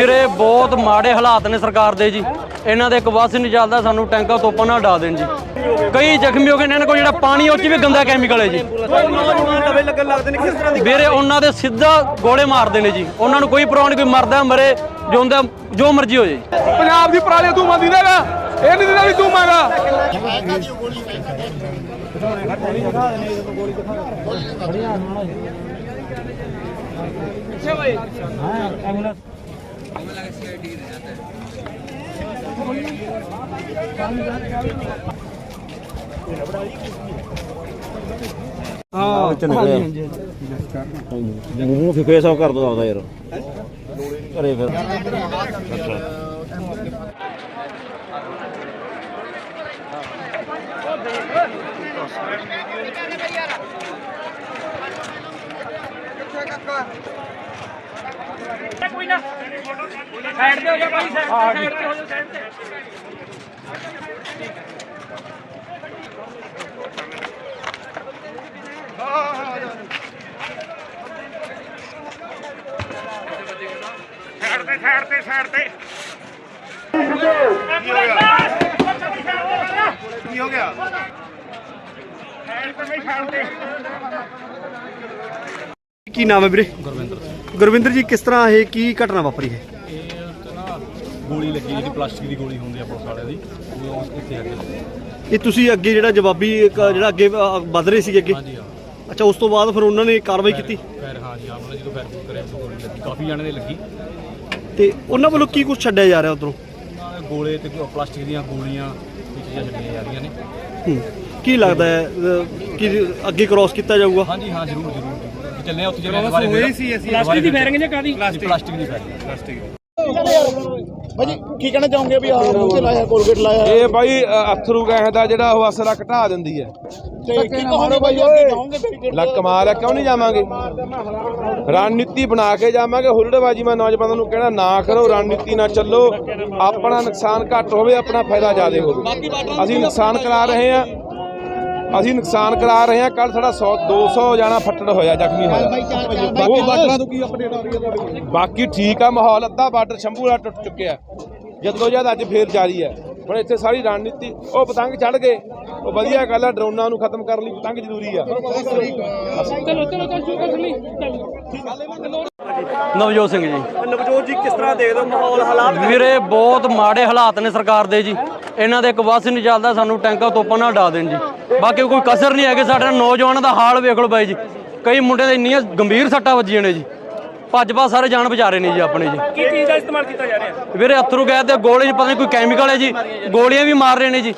ਵੀਰੇ ਬਹੁਤ ਮਾੜੇ ਹਾਲਾਤ ਨੇ ਸਰਕਾਰ ਦੇ ਜੀ। ਇਹਨਾਂ ਦੇ ਇੱਕ ਬੱਸ ਨਹੀਂ ਚੱਲਦਾ ਸਾਨੂੰ ਟੈਂਕਾਂ ਤੋਪਾਂ ਨਾਲ ਡਾ ਦੇਣ ਜੀ। ਕਈ ਜ਼ਖਮੀ ਹੋ ਗਏ ਨੇ ਇਹਨਾਂ ਕੋਲ ਜਿਹੜਾ ਪਾਣੀ ਉਹ 'ਚ ਵੀ ਗੰਦਾ ਕੈਮੀਕਲ ਹੈ ਜੀ। ਨੌਜਵਾਨ ਨਵੇਂ ਲੱਗਣ ਲੱਗਦੇ ਨੇ ਕਿਸ ਤਰ੍ਹਾਂ ਦੀ ਵੀਰੇ ਉਹਨਾਂ ਦੇ ਸਿੱਧਾ ਗੋਲੇ ਮਾਰਦੇ ਨੇ ਜੀ। ਉਹਨਾਂ ਨੂੰ ਕੋਈ ਪਰਵਾਹ ਨਹੀਂ ਕੋਈ ਮਰਦਾ ਮਰੇ ਜਿਉਂਦਾ ਜੋ ਮਰਜ਼ੀ ਹੋ ਜਾਏ ਜੀ। ਪੰਜਾਬ ਦੀ ਪਰਾਲੀ ਤੂੰ ਮੰਦੀ ਦੇਗਾ ਇਹ ਨਹੀਂ ਦਿੰਦਾ ਵੀ ਤੂੰ ਮੰਗਾ ਵਿੱਚ ਨਿਕਲਿਆ ਮੂੰਹ ਫਿਰ ਫੇਸ ਆਫ ਕਰ ਦੋ ਆਪਦਾ ਯਾਰ ਘਰੇ ਫਿਰ ਕੀ ਨਾਮ ਹੈ ਵੀਰੇ? ਗੁਰਵਿੰਦਰ ਗੁਰਵਿੰਦਰ ਜੀ ਕਿਸ ਤਰ੍ਹਾਂ ਇਹ ਕੀ ਘਟਨਾ ਵਾਪਰੀ ਹੈ? ਇਹ ਤੇ ਨਾ ਗੋਲੀ ਲੱਗੀ ਜਿਹੜੀ ਪਲਾਸਟਿਕ ਦੀ ਗੋਲੀ ਹੁੰਦੀ ਆ ਪੁਲਿਸ ਵਾਲਿਆਂ ਦੀ ਉਹ ਉਸ ਇਹ ਤੁਸੀਂ ਅੱਗੇ ਜਿਹੜਾ ਜਵਾਬੀ ਇੱਕ ਜਿਹੜਾ ਅੱਗੇ ਅ, ਵੱਧ ਰਹੇ ਸੀਗੇ ਅੱਗੇ? ਹਾਂਜੀ ਹਾਂ। ਅੱਛਾ ਉਸ ਤੋਂ ਬਾਅਦ ਫਿਰ ਉਹਨਾਂ ਨੇ ਕਾਰਵਾਈ ਕੀਤੀ? ਫੈਰ ਹਾਂਜੀ ਹਾਂ ਉਹਨਾਂ ਨੇ ਜਦੋਂ ਫੈਰ ਕਰਿਆ ਤਾਂ ਗੋਲੀ ਲੱਗੀ। ਕਾਫੀ ਜਣੇ ਦੇ ਲੱਗੀ। ਤੇ ਉਹਨਾਂ ਵੱਲੋਂ ਕੀ ਕੁਝ ਛੱਡਿਆ ਜਾ ਰਿਹਾ ਉਧਰੋਂ? ਗੋਲੇ ਤੇ ਪਲਾਸਟਿਕ ਦੀਆਂ ਗੋਲੀਆਂ ਇਹ ਚੀਜ਼ਾਂ ਛੱਡੀਆਂ ਜਾ ਰਹੀਆਂ ਨੇ। ਕੀ ਲੱਗਦਾ ਹੈ ਅ, ਕਿ ਅੱਗੇ ਕ੍ਰਾਸ ਕੀਤਾ ਜਾਊਗਾ? ਹਾਂਜੀ ਹਾਂ ਜ਼ਰੂਰ ਜ਼ਰੂਰ। ਜ਼ਰੂਰ। ਚੱਲੇ ਆ ਉੱਥੇ ਜਿਹੜੇ ਦੁਬਾਰੇ ਹੋਈ ਸੀ ਅਸੀਂ ਪਲਾਸਟਿਕ ਦੀ ਫੈਰਿੰਗ ਜਾਂ ਕਾਦੀ ਪਲਾਸਟਿਕ ਦੀ ਫੈਰਿੰਗ ਪਲਾਸਟਿਕ ਇਹ ਬਾਈ ਅਥਰੂ ਗੈਸ ਦਾ ਜਿਹੜਾ ਉਹ ਅਸਰਾ ਘਟਾ ਦਿੰਦੀ ਹੈ। ਲੈ ਕਮਾਲ ਹੈ ਕਿਉਂ ਨਹੀਂ ਜਾਵਾਂਗੇ? ਰਣਨੀਤੀ ਬਣਾ ਕੇ ਜਾਵਾਂਗੇ ਹੁਲੜਬਾਜੀ ਮੈਂ ਨੌਜਵਾਨਾਂ ਨੂੰ ਕਹਿਣਾ ਨਾ ਕਰੋ ਰਣਨੀਤੀ ਨਾਲ ਚੱਲੋ। ਆਪਣਾ ਨੁਕਸਾਨ ਘੱਟ ਹੋਵੇ ਆਪਣਾ ਫਾਇਦਾ ਜ਼ਿਆਦਾ ਹੋਵੇ। ਅਸੀਂ ਨੁਕਸਾਨ ਕਰਾ ਰਹੇ ਹਾਂ। ਅਸੀਂ ਨੁਕਸਾਨ ਕਰਾ ਰਹੇ ਹਾਂ। ਕੱਲ ਸਾਡਾ 100 200 ਜਾਣਾ ਫੱਟੜ ਹੋਇਆ ਜ਼ਖਮੀ ਹੋਇਆ। ਬਾਕੀ ਬਾਰਡਰਾਂ ਤੋਂ ਕੀ ਅਪਡੇਟ ਆ ਰਹੀ ਹੈ ਬਾਕੀ ਠੀਕ ਆ ਮਾਹੌਲ ਅੱਧਾ ਬਾਰਡਰ ਸ਼ੰਭੂ ਦਾ ਟੁੱਟ ਚੁੱਕਿਆ। ਜਦੋਂ ਜਦ ਅੱਜ ਫੇਰ ਜਾਰੀ ਹੈ। ਹੁਣ ਇੱਥੇ ਸਾਰੀ ਰਣਨੀਤੀ ਉਹ ਪਤੰਗ ਚੜ ਗਏ। ਉਹ ਵਧੀਆ ਗੱਲ ਆ ਡਰੋਨਾਂ ਨੂੰ ਖਤਮ ਕਰਨ ਲਈ ਪਤੰਗ ਜ਼ਰੂਰੀ ਆ। ਨਵਜੋਤ ਸਿੰਘ ਜੀ। ਨਵਜੋਤ ਜੀ ਕਿਸ ਤਰ੍ਹਾਂ ਦੇਖਦੇ ਹੋ ਮਾਹੌਲ ਹਾਲਾਤ ਵੀਰੇ ਬਹੁਤ ਮਾੜੇ ਹਾਲਾਤ ਨੇ ਸਰਕਾਰ ਦੇ ਜੀ। ਇਹਨਾਂ ਦੇ ਇੱਕ ਬੱਸ ਨਹੀਂ ਚੱਲਦਾ ਸਾਨੂੰ ਟੈਂਕਾਂ ਤੋਪਾਂ ਨਾਲ ਡਾ ਦੇਣ ਜੀ। ਬਾਕੀ ਕੋਈ ਕਸਰ ਨਹੀਂ ਹੈਗੀ ਸਾਡੇ ਨੌਜਵਾਨਾਂ ਦਾ ਹਾਲ ਵੇਖ ਲਓ ਬਾਈ ਜੀ। ਕਈ ਮੁੰਡੇ ਦੇ ਇੰਨੀਆਂ ਗੰਭੀਰ ਸੱਟਾਂ ਵੱਜੀਆਂ ਨੇ ਜੀ। ਭੱਜ ਭੱਜ ਸਾਰੇ ਜਾਨ ਵਿਚਾਰੇ ਨੇ ਜੀ ਆਪਣੇ ਜੀ। ਕੀ ਚੀਜ਼ ਦਾ ਇਸਤੇਮਾਲ ਕੀਤਾ ਜਾ ਰਿਹਾ? ਵੀਰੇ ਅਥਰੂ ਗੈਸ ਦੇ ਗੋਲੇ ਚ ਪਤਾ ਨਹੀਂ ਕੋਈ ਕੈਮੀਕਲ ਹੈ ਜੀ। ਗੋਲੀਆਂ ਵੀ ਮਾਰ ਰਹੇ ਨੇ ਜੀ।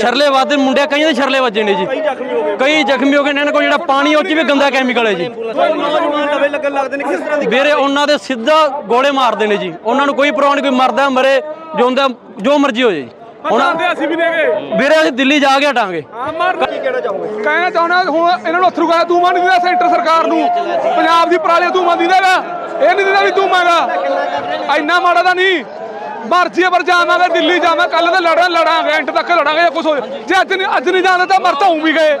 ਛਰਲੇ ਵੱਜਦੇ ਮੁੰਡੇ ਕਈਆਂ ਦੇ ਛਰਲੇ ਵੱਜੇ ਨੇ ਜੀ। ਕਈ ਜ਼ਖਮੀ ਹੋ ਗਏ। ਨੇ ਇਹਨਾਂ ਕੋਲ ਜਿਹੜਾ ਪਾਣੀ ਉਹ ਚ ਵੀ ਗੰਦਾ ਕੈਮੀਕਲ ਹੈ ਜੀ। ਨੌਜਵਾਨ ਨਵੇਂ ਲੱਗਣ ਲੱਗਦੇ ਨੇ ਕਿਸ ਤਰ੍ਹਾਂ ਦੀ ਵੀਰੇ ਉਹਨਾਂ ਦੇ ਸਿੱਧਾ ਗੋਲੇ ਮਾਰਦੇ ਨੇ ਜੀ। ਉਹਨਾਂ ਨੂੰ ਕੋਈ ਪਰਵਾਹ ਨਹੀਂ ਕੋਈ ਮਰਦਾ ਮਰੇ ਜਿਉਂਦਾ ਜੋ ਮਰਜ਼ੀ ਹੋ ਜਾਏ ਜੀ। ਹੁਣ ਆਂਦੇ ਅਸੀਂ ਵੀ ਦੇਗੇ। ਵੀਰੇ ਅਸੀਂ ਦਿੱਲੀ ਜਾ ਕੇ ਹਟਾਂਗੇ। ਹਾਂ ਮਾਰ ਕੀ ਕਹਿਣਾ ਚਾਹੋਗੇ? ਕਹਿਣਾ ਚਾਹੁੰਦਾ ਹੁਣ ਇਹਨਾਂ ਨੂੰ ਅਥਰੂ ਗਾ ਤੂੰ ਮੰਨ ਦਿੰਦਾ ਸੈਂਟਰ ਸਰਕਾਰ ਨੂੰ। ਪੰਜਾਬ ਦੀ ਪਰਾਲੀ ਤੂੰ ਮੰਨ ਦਿੰਦਾਗਾ ਇਹ ਨਹੀਂ ਦਿੰਦਾ ਵੀ ਤੂੰ ਮੰਗਾ ਇੰਨਾ ਮਾੜਾ ਤਾਂ ਨਹੀਂ। ਮਰਜ਼ੀ ਪਰ ਜਾਵਾਂਗੇ ਦਿੱਲੀ ਜਾਵਾਂ ਕੱਲ ਤੇ ਲੜਾਂ ਲੜਾਂਗੇ ਐਂਡ ਤੱਕ ਲੜਾਂਗੇ ਜਾਂ ਕੁਝ ਹੋ। ਜੇ ਅੱਜ ਨਹੀਂ ਅੱਜ ਨਹੀਂ ਜਾਣਾ ਤਾਂ ਮਰ ਤਾਂ ਵੀ ਗਏ।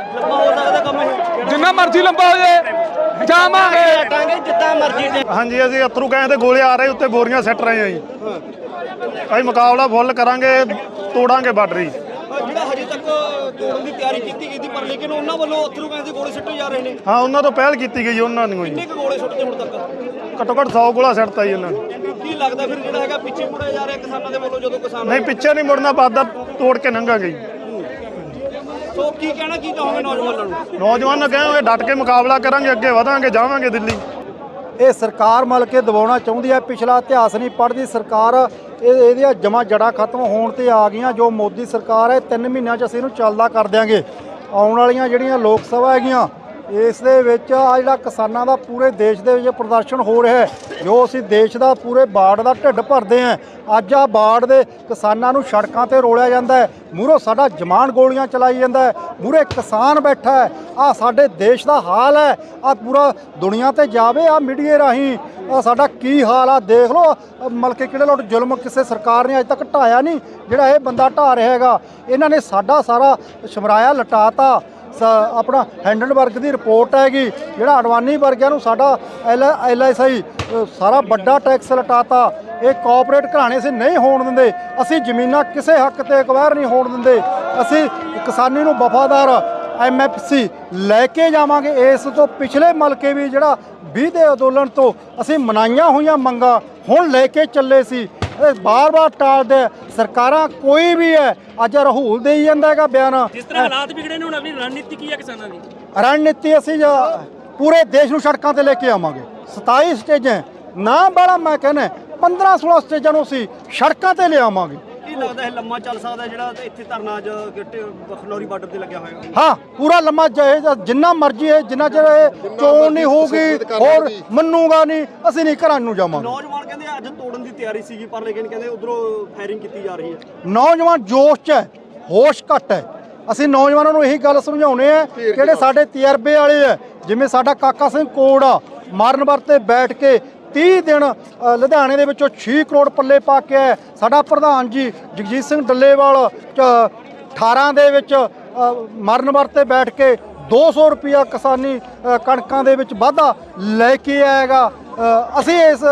ਜਿੰਨਾ ਮਰਜ਼ੀ ਲੰਬਾ ਹੋ ਜਾਏ ਜਾਵਾਂਗੇ। ਹਾਂਜੀ ਅਸੀਂ ਅਥਰੂ ਗਏ ਤੇ ਗੋਲੇ ਆ ਰਹੇ ਉੱਤੇ ਬੋਰੀਆਂ ਸੱਟ ਰਹੇ ਹਾਂ ਜੀ। ਅਸੀਂ ਮੁਕਾਬਲਾ ਫੁੱਲ ਕਰਾਂਗੇ। ਤੋੜਾਂਗੇ ਬਾਰਡਰ ਜਿਹੜਾ ਹਜੇ ਤੱਕ ਤੋੜਨ ਦੀ ਤਿਆਰੀ ਕੀਤੀ ਗਈ ਸੀ ਪਰ ਲੇਕਿਨ ਉਹਨਾਂ ਵੱਲੋਂ ਅਥਰੂ ਗੈਸ ਦੇ ਗੋਲੇ ਸਿੱਟੇ ਜਾ ਰਹੇ ਨੇ। ਹਾਂ ਉਹਨਾਂ ਤੋਂ ਪਹਿਲ ਕੀਤੀ ਗਈ ਉਹਨਾਂ ਨੂੰ ਜੀ ਕਿੰਨੇ ਕੁ ਗੋਲੇ ਸੁੱਟਦੇ ਹੁਣ ਤੱਕ? ਘੱਟੋ ਘੱਟ 100 ਗੋਲਾ ਸੱਟਤਾ ਜੀ ਉਹਨਾਂ ਨੇ। ਕੀ ਲੱਗਦਾ ਫਿਰ ਜਿਹੜਾ ਹੈਗਾ ਪਿੱਛੇ ਮੁੜਿਆ ਜਾ ਰਿਹਾ ਕਿਸਾਨਾਂ ਦੇ ਵੱਲੋਂ ਜਦੋਂ ਕਿਸਾਨ ਨਹੀਂ ਪਿੱਛੇ ਨਹੀਂ ਮੁੜਨਾ ਬਾਦਾ ਤੋੜ ਕੇ ਲੰਘਾਂਗੇ ਜੀ। ਸੋ ਕੀ ਕਹਿਣਾ ਕੀ ਚਾਹੋਗੇ ਨੌਜਵਾਨਾਂ ਨੂੰ? ਨੌਜਵਾਨ ਕਹਾਂਗੇ ਡਟ ਕੇ ਮੁਕਾਬਲਾ ਕਰਾਂਗੇ ਅੱਗੇ ਵਧਾਂਗੇ ਜਾਵਾਂਗੇ ਦਿੱਲੀ। ਇਹ ਸਰਕਾਰ ਮਲ ਕੇ ਦਬਾਉਣਾ ਚਾਹੁੰਦੀ ਹੈ ਪਿਛਲਾ ਇਤਿਹਾਸ ਨਹੀਂ ਪੜ੍ਹਦੀ ਸਰਕਾਰ ਇਹ ਇਹਦੀਆਂ ਜਮਾ ਜੜਾ ਖਤਮ ਹੋਣ ਤੇ ਆ ਗਈਆਂ, ਜੋ ਮੋਦੀ ਸਰਕਾਰ ਹੈ 3 ਮਹੀਨਿਆਂ 'ਚ ਅਸੀਂ ਇਹਨੂੰ ਚੱਲਦਾ ਕਰ ਦਿਆਂਗੇ। ਆਉਣ ਵਾਲੀਆਂ ਜਿਹੜੀਆਂ ਲੋਕ ਸਭਾ ਹੈਗੀਆਂ ਇਸ ਦੇ ਵਿੱਚ ਆ ਜਿਹੜਾ ਕਿਸਾਨਾਂ ਦਾ ਪੂਰੇ ਦੇਸ਼ ਦੇ ਵਿੱਚ ਪ੍ਰਦਰਸ਼ਨ ਹੋ ਰਿਹਾ ਹੈ, ਜੋ ਅਸੀਂ ਦੇਸ਼ ਦਾ ਪੂਰੇ ਬਾੜ ਦਾ ਢਿੱਡ ਭਰਦੇ ਹਾਂ। ਅੱਜ ਆ ਬਾੜ ਦੇ ਕਿਸਾਨਾਂ ਨੂੰ ਸੜਕਾਂ ਤੇ ਰੋਲਿਆ ਜਾਂਦਾ ਹੈ। ਮੂਹਰੋਂ ਸਾਡਾ ਜਮਾਨ ਗੋਲੀਆਂ ਚਲਾਈ ਜਾਂਦਾ ਹੈ। ਮੂਹਰੇ ਕਿਸਾਨ ਬੈਠਾ ਹੈ। ਆ ਸਾਡੇ ਦੇਸ਼ ਦਾ ਹਾਲ ਹੈ। ਆ ਪੂਰਾ ਦੁਨੀਆ ਤੇ ਜਾਵੇ ਆ ਮੀਡੀਏ ਰਾਹੀਂ। ਆ ਸਾਡਾ ਕੀ ਹਾਲ ਆ, ਦੇਖ ਲਓ। ਆਹ ਮਲਕੇ ਕਿਹੜੇ ਲੋਟ ਜ਼ੁਲਮ ਕਿਸੇ ਸਰਕਾਰ ਨੇ ਅੱਜ ਤੱਕ ਢਾਇਆ ਨਹੀਂ, ਜਿਹੜਾ ਇਹ ਬੰਦਾ ਢਾ ਰਿਹਾ ਹੈਗਾ। ਇਹਨਾਂ ਨੇ ਸਾਡਾ ਸਾਰਾ ਸ਼ਮਰਾਇਆ ਲਟਾਤਾ। ਸ- ਆਪਣਾ ਹੈਂਡਨਬਰਗ ਦੀ ਰਿਪੋਰਟ ਹੈਗੀ। ਜਿਹੜਾ ਅਡਵਾਨੀ ਵਰਗਿਆਂ ਨੂੰ ਸਾਡਾ ਐਲ ਆਈ ਸਾਰਾ ਵੱਡਾ ਟੈਕਸ ਲਟਾਤਾ। ਇਹ ਕਾਰਪੋਰੇਟ ਘਰਾਣੇ ਅਸੀਂ ਨਹੀਂ ਹੋਣ ਦਿੰਦੇ। ਅਸੀਂ ਜ਼ਮੀਨਾਂ ਕਿਸੇ ਹੱਕ ਤੇ ਅਕਵਾਇਰ ਨਹੀਂ ਹੋਣ ਦਿੰਦੇ। ਅਸੀਂ ਕਿਸਾਨੀ ਨੂੰ ਵਫਾਦਾਰ ਐਮਐਫਸੀ ਲੈ ਕੇ ਜਾਵਾਂਗੇ। ਇਸ ਤੋਂ ਪਿਛਲੇ ਮਲਕੇ ਵੀ ਜਿਹੜਾ 20 ਦੇ ਅੰਦੋਲਨ ਤੋਂ ਅਸੀਂ ਮਨਾਈਆਂ ਹੋਈਆਂ ਮੰਗਾਂ ਹੁਣ ਲੈ ਕੇ ਚੱਲੇ ਸੀ। ਬਾਰ-ਬਾਰ ਟਾਲਦੇ। ਸਰਕਾਰਾਂ ਕੋਈ ਵੀ ਹੈ ਅੱਜ ਰਾਹੁਲ ਦੇ ਹੀ ਜਾਂਦਾ ਹੈਗਾ ਬਿਆਨ। ਜਿਸ ਤਰ੍ਹਾਂ ਹਾਲਾਤ ਵਿਗੜੇ ਨੇ ਹੁਣ ਅਗਲੀ ਰਣਨੀਤੀ ਕੀ ਹੈ ਕਿਸਾਨਾਂ ਦੀ? ਰਣਨੀਤੀ ਅਸੀਂ ਜ- ਪੂਰੇ ਦੇਸ਼ ਨੂੰ ਸੜਕਾਂ ਤੇ ਲੈ ਕੇ ਆਵਾਂਗੇ। 27 ਸਟੇਜਾਂ ਨਾ ਬਾਲਾ ਮੈਂ ਕਹਿੰਦਾ 15 16 ਸਟੇਜਾਂ ਨੂੰ ਅਸੀਂ ਸੜਕਾਂ ਤੇ ਲਿਆਵਾਂਗੇ। ਕੀ ਲੱਗਦਾ ਹੈ ਲੰਮਾ ਚੱਲ ਸਕਦਾ ਜਿਹੜਾ ਇੱਥੇ ਧਰਨਾ ਅੱਜ ਖਨੌਰੀ ਬਾਰਡਰ ਤੇ ਲੱਗਿਆ ਹੋਇਆ। ਹਾਂ ਪੂਰਾ ਲੰਮਾ ਜਿੰਨਾ ਮਰਜ਼ੀ ਹੈ ਜਿੰਨਾ ਚਿਰ ਇਹ ਚੋਣ ਨਹੀਂ ਹੋਊਗੀ ਹੋਰ ਮੰਨੂਗਾ ਨਹੀਂ ਅਸੀਂ ਨਹੀਂ ਘਰਾਂ ਨੂੰ ਜਾਵਾਂਗੇ। ਨੌਜਵਾਨ ਕਹਿੰਦੇ ਅੱਜ ਤੋੜਨ ਦੀ ਤਿਆਰੀ ਸੀਗੀ ਪਰ ਲੇਕਿਨ ਕਹਿੰਦੇ ਉਧਰੋਂ ਫਾਇਰਿੰਗ ਕੀਤੀ ਜਾ ਰਹੀ ਹੈ। ਨੌਜਵਾਨ ਜੋਸ਼ 'ਚ ਹੈ ਹੋਸ਼ ਘੱਟ ਹੈ। ਅਸੀਂ ਨੌਜਵਾਨਾਂ ਨੂੰ ਇਹੀ ਗੱਲ ਸਮਝਾਉਣੇ ਆ ਕਿਹੜੇ ਸਾਡੇ ਤਜਰਬੇ ਵਾਲੇ ਆ ਜਿਵੇਂ ਸਾਡਾ ਕਾਕਾ ਸਿੰਘ ਕੋੜ ਆ ਮਰਨ ਵਰਤੇ ਬੈਠ ਕੇ 30 ਦਿਨ ਲੁਧਿਆਣੇ ਦੇ ਵਿੱਚੋਂ 6 ਕਰੋੜ ਪੱਲੇ ਪਾ ਕੇ ਆਇਆ ਸਾਡਾ ਪ੍ਰਧਾਨ ਜੀ ਜਗਜੀਤ ਸਿੰਘ ਡੱਲੇਵਾਲ ਚ- 18 ਦੇ ਵਿੱਚ ਮਰਨ ਵਰਤੇ ਬੈਠ ਕੇ 200 ਰੁਪਿਆ ਕਿਸਾਨੀ ਕਣਕਾਂ ਦੇ ਵਿੱਚ ਵਾਧਾ ਲੈ ਕੇ ਆਏਗਾ। ਅਸੀਂ ਇਸ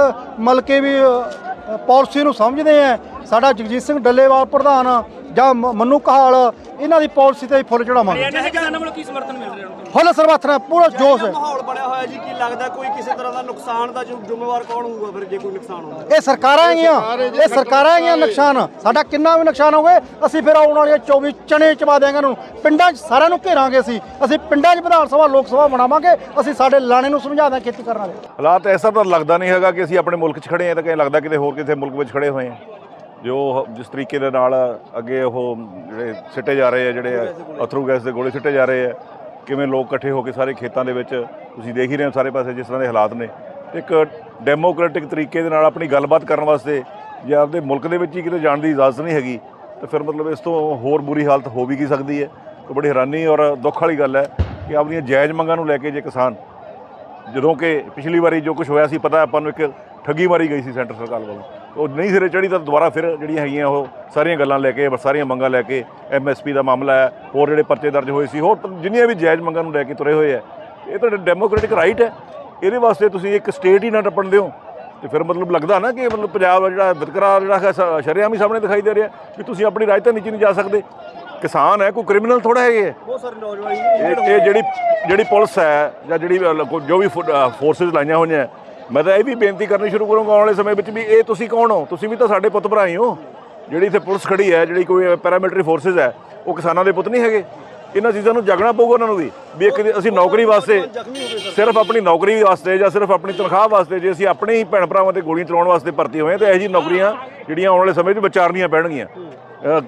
ਮਲਕੇ ਵੀ ਅ, ਪਾਲਿਸੀ ਨੂੰ ਸਮਝਦੇ ਆ ਸਾਡਾ ਜਗਜੀਤ ਸਿੰਘ ਡੱਲੇਵਾਲ ਪ੍ਰਧਾਨ ਜਾਂ ਮ- ਮੰਨੂ ਕਹਾਲ ਇਹਨਾਂ ਦੀ ਪਾਲਿਸੀ ਤੇ ਫੁੱਲ ਚੜਾਵਾਂਗੇ ਹਰਿਆਣਾ ਦੇ ਕਿਸਾਨਾਂ ਵੱਲੋਂ ਕੀ ਸਮਰਥਨ ਮਿਲ ਰਿਹਾ ਹੁਣ? ਫੁੱਲ ਸਰਬੱਥ ਨਾਲ ਪੂਰਾ ਜੋਸ਼ ਹੈ। ਮਾਹੌਲ ਬਣਿਆ ਹੋਇਆ ਜੀ ਕੀ ਲੱਗਦਾ ਕੋਈ ਕਿਸੇ ਤਰ੍ਹਾਂ ਦਾ ਨੁਕਸਾਨ ਦਾ ਜ਼ਿ- ਜ਼ਿੰਮੇਵਾਰ ਕੌਣ ਹੋਊਗਾ ਫਿਰ ਜੇ ਕੋਈ ਨੁਕਸਾਨ ਹੁੰਦਾ ਇਹ ਸਰਕਾਰਾਂ ਹੈਗੀਆਂ ਇਹ ਸਰਕਾਰਾਂ ਹੈਗੀਆਂ ਨੁਕਸਾਨ ਸਾਡਾ ਕਿੰਨਾ ਵੀ ਨੁਕਸਾਨ ਹੋਵੇ ਅਸੀਂ ਫਿਰ ਆਉਣ ਵਾਲੀਆਂ 24 ਚਣੇ ਚਬਾ ਦਿਆਂਗੇ ਨੂੰ। ਪਿੰਡਾਂ 'ਚ ਸਾਰਿਆਂ ਨੂੰ ਘੇਰਾਂਗੇ ਅਸੀਂ। ਅਸੀਂ ਪਿੰਡਾਂ 'ਚ ਵਿਧਾਨ ਸਭਾ ਲੋਕ ਸਭਾ ਬਣਾਵਾਂਗੇ। ਅਸੀਂ ਸਾਡੇ ਲਾਣੇ ਨੂੰ ਸਮਝਾਦਾ ਖੇਤੀ ਕਰਨ ਵਾਲੇ। ਹਾਲਾਤ ਐਸਾ ਤਾਂ ਲੱਗਦਾ ਨਹੀਂ ਹੈਗਾ ਕਿ ਅਸੀਂ ਆਪਣੇ ਮੁਲਕ 'ਚ ਖੜੇ ਹਾਂ ਤਾਂ ਕहीं ਲੱਗਦਾ ਕਿਤੇ ਹੋਰ ਕਿਸੇ ਮੁਲਕ ਵਿੱਚ ਖੜੇ ਹੋਏ ਹਾਂ। ਜੋ ਜਿਸ ਤਰੀਕੇ ਦੇ ਨਾਲ ਅੱਗੇ ਉਹ ਜਿਹੜੇ ਸਿੱਟੇ ਜਾ ਰਹੇ ਆ, ਜਿਹੜੇ ਅਥਰੂ ਗੈਸ ਦੇ ਗੋਲੇ ਸਿੱਟੇ ਜਾ ਰਹੇ ਆ, ਕਿਵੇਂ ਲੋਕ ਇਕੱਠੇ ਹੋ ਕੇ ਸਾਰੇ ਖੇਤਾਂ ਦੇ ਵਿੱਚ, ਤੁਸੀਂ ਦੇਖ ਹੀ ਰਹੇ ਹੋ ਸਾਰੇ ਪਾਸੇ ਜਿਸ ਤਰ੍ਹਾਂ ਦੇ ਹਾਲਾਤ ਨੇ। ਇੱਕ ਡੈਮੋਕ੍ਰੈਟਿਕ ਤਰੀਕੇ ਦੇ ਨਾਲ ਆਪਣੀ ਗੱਲਬਾਤ ਕਰਨ ਵਾਸਤੇ ਜੇ ਆਪਦੇ ਮੁਲਕ ਦੇ ਵਿੱਚ ਹੀ ਕਿਤੇ ਜਾਣ ਦੀ ਇਜਾਜ਼ਤ ਨਹੀਂ ਹੈਗੀ, ਤਾਂ ਫਿਰ ਮਤਲਬ ਇਸ ਤੋਂ ਹੋਰ ਬੁਰੀ ਹਾਲਤ ਹੋ ਵੀ ਕੀ ਸਕਦੀ ਹੈ। ਤਾਂ ਬੜੀ ਹੈਰਾਨੀ ਔਰ ਦੁੱਖ ਵਾਲੀ ਗੱਲ ਹੈ ਕਿ ਆਪਣੀਆਂ ਜਾਇਜ਼ ਮੰਗਾਂ ਨੂੰ ਲੈ ਕੇ ਜੇ ਕਿਸਾਨ, ਜਦੋਂ ਕਿ ਪਿਛਲੀ ਵਾਰੀ ਜੋ ਕੁਝ ਹੋਇਆ ਸੀ, ਪਤਾ ਆਪਾਂ ਨੂੰ ਇੱਕ ਠੱਗੀ ਮਾਰੀ ਗਈ ਸੀ ਸੈਂਟਰ ਸਰਕਾਰ ਵੱਲੋਂ। ਉਹ ਨਹੀਂ ਸਿਰੇ ਚੜੀ ਤਾਂ ਦੁਬਾਰਾ ਫਿਰ ਜਿਹੜੀਆਂ ਹੈਗੀਆਂ ਉਹ ਸਾਰੀਆਂ ਗੱਲਾਂ ਲੈ ਕੇ ਸਾਰੀਆਂ ਮੰਗਾਂ ਲੈ ਕੇ ਐਮਐਸਪੀ ਦਾ ਮਾਮਲਾ ਹੈ ਹੋਰ ਜਿਹੜੇ ਪਰਚੇ ਦਰਜ ਹੋਏ ਸੀ ਹੋਰ ਜਿੰਨੀਆਂ ਵੀ ਜਾਇਜ਼ ਮੰਗਾਂ ਨੂੰ ਲੈ ਕੇ ਤੁਰੇ ਹੋਏ ਆ ਇਹ ਤਾਂ ਡੈਮੋਕ੍ਰੈਟਿਕ ਰਾਈਟ ਹੈ। ਇਹਦੇ ਵਾਸਤੇ ਤੁਸੀਂ ਇੱਕ ਸਟੇਟ ਹੀ ਨਾ ਟੱਪਣ ਦਿਓ। ਤੇ ਫਿਰ ਮਤਲਬ ਲੱਗਦਾ ਨਾ ਕਿ ਮਤਲਬ ਪੰਜਾਬ ਦਾ ਜਿਹੜਾ ਵਿਤਕਰਾ ਜਿਹੜਾ ਹੈ ਸ- ਸ਼ਰੇਆਮ ਹੀ ਸਾਹਮਣੇ ਦਿਖਾਈ ਦੇ ਰਿਹਾ ਵੀ ਤੁਸੀਂ ਆਪਣੀ ਰਾਜਧਾਨੀ 'ਚ ਨਹੀਂ ਜਾ ਸਕਦੇ। ਕਿਸਾਨ ਹੈ ਕੋਈ ਕ੍ਰਿਮੀਨਲ ਥੋੜਾ ਹੈਗੇ ਹੈ ਬਹੁਤ ਸਾਰੇ ਨੌਜਵਾਨ ਇਹ ਇਹ ਜਿਹੜੀ ਜਿਹੜੀ ਪੁਲਿਸ ਹੈ ਜਾਂ ਜਿਹੜੀ ਕੋ- ਜੋ ਵੀ ਫੋਰਸਸ ਲਾਈਆਂ ਹੋਈਆਂ ਮੈਂ ਤਾਂ ਇਹ ਵੀ ਬੇਨਤੀ ਕਰਨੀ ਸ਼ੁਰੂ ਕਰੂੰਗਾ ਆਉਣ ਵਾਲੇ ਸਮੇਂ ਵਿੱਚ ਵੀ ਇਹ ਤੁਸੀਂ ਕੌਣ ਹੋ? ਤੁਸੀਂ ਵੀ ਤਾਂ ਸਾਡੇ ਪੁੱਤ ਭਰਾ ਹੀ ਹੋ। ਜਿਹੜੀ ਇੱਥੇ ਪੁਲਿਸ ਖੜੀ ਹੈ, ਜਿਹੜੀ ਕੋਈ ਪੈਰਾਮਿਲਟਰੀ ਫੋਰਸਸ ਹੈ, ਉਹ ਕਿਸਾਨਾਂ ਦੇ ਪੁੱਤ ਨਹੀਂ ਹੈਗੇ। ਇਹਨਾਂ ਚੀਜ਼ਾਂ ਨੂੰ ਜਾਗਣਾ ਪਊਗਾ ਉਹਨਾਂ ਨੂੰ ਵੀ। ਵੀ ਇੱਕ ਅਸੀਂ ਨੌਕਰੀ ਵਾਸਤੇ ਸਿਰਫ ਆਪਣੀ ਨੌਕਰੀ ਵਾਸਤੇ ਜਾਂ ਸਿਰਫ ਆਪਣੀ ਤਨਖਾਹ ਵਾਸਤੇ ਜੇ ਅਸੀਂ ਆਪਣੇ ਹੀ ਭੈਣ ਭਰਾਵਾਂ ਤੇ ਗੋਲੀਆਂ ਚਲਾਉਣ ਵਾਸਤੇ ਭਰਤੀ ਹੋਏ ਹਾਂ, ਤਾਂ ਇਹੋ ਜਿਹੀ ਨੌਕਰੀਆਂ ਜਿਹੜੀਆਂ ਆਉਣ ਵਾਲੇ ਸਮੇਂ 'ਚ ਵਿਚਾਰਨੀਆਂ ਪੈਣਗੀਆਂ।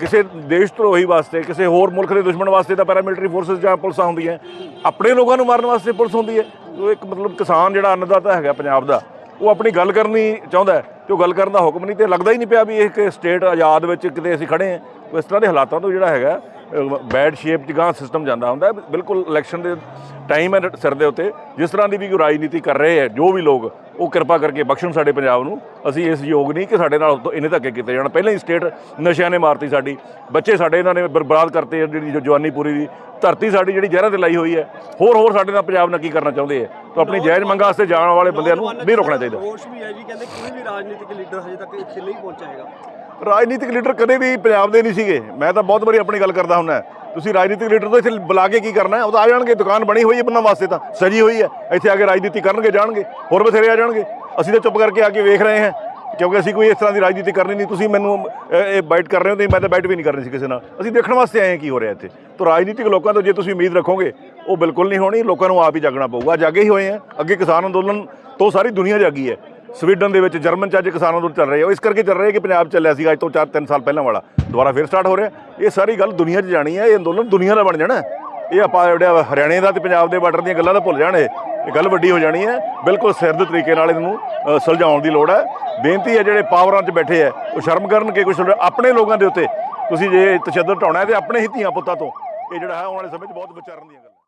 ਕਿਸੇ ਦੇਸ਼ ਧਰੋਹੀ ਵਾਸਤੇ, ਕਿਸੇ ਹੋਰ ਮੁਲਕ ਦੇ ਦੁਸ਼ਮਣ ਵਾਸਤੇ ਤਾਂ ਪੈਰਾਮਿਲਟਰੀ ਫੋਰਸਸ ਜਾਂ ਪੁਲਿਸਾਂ ਹੁੰਦੀਆਂ ਆਪਣੇ ਲੋਕਾਂ ਨੂੰ ਮਾਰਨ ਵਾਸਤੇ ਪੁਲਿਸ ਹੁੰਦੀ ਹੈ। ਉਹ ਇੱਕ ਮਤਲਬ ਕਿਸਾਨ ਜਿਹੜਾ ਅੰਨਦਾਤਾ ਹੈਗਾ ਪੰਜਾਬ ਦਾ, ਉਹ ਆਪਣੀ ਗੱਲ ਕਰਨੀ ਚਾਹੁੰਦਾ ਹੈ ਤੇ ਉਹ ਗੱਲ ਕਰਨ ਦਾ ਹੁਕਮ ਨਹੀਂ ਤੇ ਲੱਗਦਾ ਹੀ ਨਹੀਂ ਪਿਆ ਵੀ ਇਹ ਇੱਕ ਸਟੇਟ ਆਜ਼ਾਦ ਵਿੱਚ ਕਿਤੇ ਅਸੀਂ ਖੜੇ ਹਾਂ। ਇਸ ਤਰ੍ਹਾਂ ਦੇ ਹਾਲਾਤਾਂ ਤੋਂ ਜਿਹੜਾ ਹੈਗਾ ਬੈਡ ਸ਼ੇਪ 'ਚ ਗਾਂ ਸਿਸਟਮ ਜਾਂਦਾ ਹੁੰਦਾ ਬਿਲਕੁਲ ਇਲੈਕਸ਼ਨ ਦੇ ਟਾਈਮ ਹੈ ਸਿਰ ਦੇ ਉੱਤੇ, ਜਿਸ ਤਰ੍ਹਾਂ ਦੀ ਵੀ ਕੋਈ ਰਾਜਨੀਤੀ ਕਰ ਰਹੇ ਹੈ, ਜੋ ਵੀ ਲੋਕ ਉਹ ਕਿਰਪਾ ਕਰਕੇ ਬਖਸ਼ਣ ਸਾਡੇ ਪੰਜਾਬ ਨੂੰ। ਅਸੀਂ ਇਸ ਯੋਗ ਨਹੀਂ ਕਿ ਸਾਡੇ ਨਾਲ ਇੰਨੇ ਧੱਕੇ ਕੀਤੇ ਜਾਣ। ਪਹਿਲਾਂ ਹੀ ਸਟੇਟ ਨਸ਼ਿਆਂ ਨੇ ਮਾਰਤੀ ਸਾਡੀ। ਬੱਚੇ ਸਾਡੇ ਇਹਨਾਂ ਨੇ ਬਰਬਾਦ ਕਰਤੇ ਜਿਹੜੀ ਜਵਾਨੀ ਪੂਰੀ ਦੀ। ਧਰਤੀ ਸਾਡੀ ਜਿਹੜੀ ਜ਼ਹਿਰਾਂ ਤੇ ਲਾਈ ਹੋਈ ਹੈ। ਹੋਰ ਹੋਰ ਸਾਡੇ ਨਾਲ ਪੰਜਾਬ ਨਾਲ ਕੀ ਕਰਨਾ ਚਾਹੁੰਦੇ ਹੈ ਤਾਂ ਆਪਣੀ ਜਾਇਜ਼ ਮੰਗਾਂ ਵਾਸਤੇ ਜਾਣ ਵਾਲੇ ਬੰਦਿਆਂ ਨੂੰ ਨਹੀਂ ਰੋਕਣਾ ਚਾਹੀਦਾ। ਰੋਸ਼ ਵੀ ਹੈ ਜੀ ਕਹਿੰਦੇ ਕੋਈ ਵੀ ਰਾਜਨੀਤਿਕ ਲੀਡਰ ਹਜੇ ਤੱਕ ਇੱਥੇ ਨਹੀਂ ਪਹੁੰਚਿਆ ਹੈਗਾ। ਰਾਜਨੀਤਿਕ ਲੀਡਰ ਕਦੇ ਵੀ ਪੰਜਾਬ ਦੇ ਨਹੀਂ ਸੀਗੇ। ਮੈਂ ਤਾਂ ਬਹੁਤ ਵਾਰੀ ਆਪਣੀ ਗੱਲ ਕਰਦਾ ਹੁੰਦਾ। ਤੁਸੀਂ ਰਾਜਨੀਤਿਕ ਲੀਡਰ ਤੋਂ ਇੱਥੇ ਬੁਲਾ ਕੇ ਕੀ ਕਰਨਾ ਹੈ? ਉਹ ਤਾਂ ਆ ਜਾਣਗੇ, ਦੁਕਾਨ ਬਣੀ ਹੋਈ ਹੈ ਬੰਨਾਂ ਵਾਸਤੇ ਤਾਂ, ਸਜੀ ਹੋਈ ਹੈ। ਇੱਥੇ ਆ ਕੇ ਰਾਜਨੀਤੀ ਕਰਨਗੇ, ਜਾਣਗੇ, ਹੋਰ ਬਥੇਰੇ ਆ ਜਾਣਗੇ। ਅਸੀਂ ਤਾਂ ਚੁੱਪ ਕਰਕੇ ਆ ਕੇ ਵੇਖ ਰਹੇ ਹਾਂ, ਕਿਉਂਕਿ ਅਸੀਂ ਕੋਈ ਇਸ ਤਰ੍ਹਾਂ ਦੀ ਰਾਜਨੀਤੀ ਕਰਨੀ ਨਹੀਂ। ਤੁਸੀਂ ਮੈਨੂੰ ਇਹ- ਬਾਈਟ ਕਰ ਰਹੇ ਹੋ ਤੇ ਮੈਂ ਤਾਂ ਬਾਈਟ ਵੀ ਨਹੀਂ ਕਰਨੀ ਸੀ ਕਿਸੇ ਨਾਲ। ਅਸੀਂ ਦੇਖਣ ਵਾਸਤੇ ਆਏ ਹਾਂ ਕੀ ਹੋ ਰਿਹਾ ਇੱਥੇ। ਤਾਂ ਰਾਜਨੀਤਿਕ ਲੋਕਾਂ ਤੋਂ ਜੇ ਤੁਸੀਂ ਉਮੀਦ ਰੱਖੋਗੇ, ਉਹ ਬਿਲਕੁਲ ਨਹੀਂ ਹੋਣੀ। ਲੋਕਾਂ ਨੂੰ ਆਪ ਹੀ ਜਾਗਣਾ ਪਊਗਾ। ਜਾਗੇ ਹੀ ਹੋਏ ਆ ਅੱਗੇ ਕਿਸਾਨ ਅੰਦੋਲਨ ਤੋਂ ਸਾਰੀ ਦੁਨੀਆ ਜਾਗੀ ਹੈ। ਸਵੀਡਨ ਦੇ ਵਿੱਚ ਜਰਮਨ ਚ ਅੱਜ ਕਿਸਾਨ ਅੰਦੋਲਨ ਚੱਲ ਰਿਹਾ। ਉਹ ਇਸ ਕਰਕੇ ਚੱਲ ਰਿਹਾ ਕਿ ਪੰਜਾਬ ਚੱਲਿਆ ਸੀਗਾ ਅੱਜ ਤੋਂ 4-3 ਸਾਲ ਪਹਿਲਾਂ ਵਾਲਾ। ਦੁਬਾਰਾ ਫਿਰ ਸਟਾਰਟ ਹੋ ਰਿਹਾ। ਇਹ ਸਾਰੀ ਗੱਲ ਦੁਨੀਆ 'ਚ ਜਾਣੀ ਹੈ। ਇਹ ਅੰਦੋਲਨ ਦੁਨੀਆ ਦਾ ਬਣ ਜਾਣਾ। ਇਹ ਆਪਾਂ ਜਿਹੜਾ ਹਰਿਆਣੇ ਦਾ ਤੇ ਪੰਜਾਬ ਦੇ ਬਾਰਡਰ ਦੀਆਂ ਗੱਲਾਂ ਤਾਂ ਭੁੱਲ ਜਾਣ। ਇਹ ਗੱਲ ਵੱਡੀ ਹੋ ਜਾਣੀ ਹੈ। ਬਿਲਕੁਲ ਸਿਰਦ ਤਰੀਕੇ ਨਾਲ ਇਹਨੂੰ ਸੁਲਝਾਉਣ ਦੀ ਲੋੜ ਹੈ। ਬੇਨਤੀ ਹੈ ਜਿਹੜੇ ਪਾਵਰਾਂ 'ਚ ਬੈਠੇ ਹੈ, ਉਹ ਸ਼ਰਮ ਕਰਨ ਕਿ ਕੁਝ ਆਪਣੇ ਲੋਕਾਂ ਦੇ ਉੱਤੇ ਤੁਸੀਂ ਜੇ ਤਸ਼ੱਦਦ ਢਾਉਣਾ ਹੈ ਤੇ ਆਪਣੇ ਹੀ ਧੀਆਂ ਪੁੱਤਾਂ ਤੋਂ। ਇਹ ਜਿਹੜਾ ਹੈ ਆਉਣ ਵਾਲੇ ਸਮੇਂ 'ਚ ਬਹੁਤ ਵਿਚਾਰਨ ਦੀਆਂ ਗੱਲਾਂ।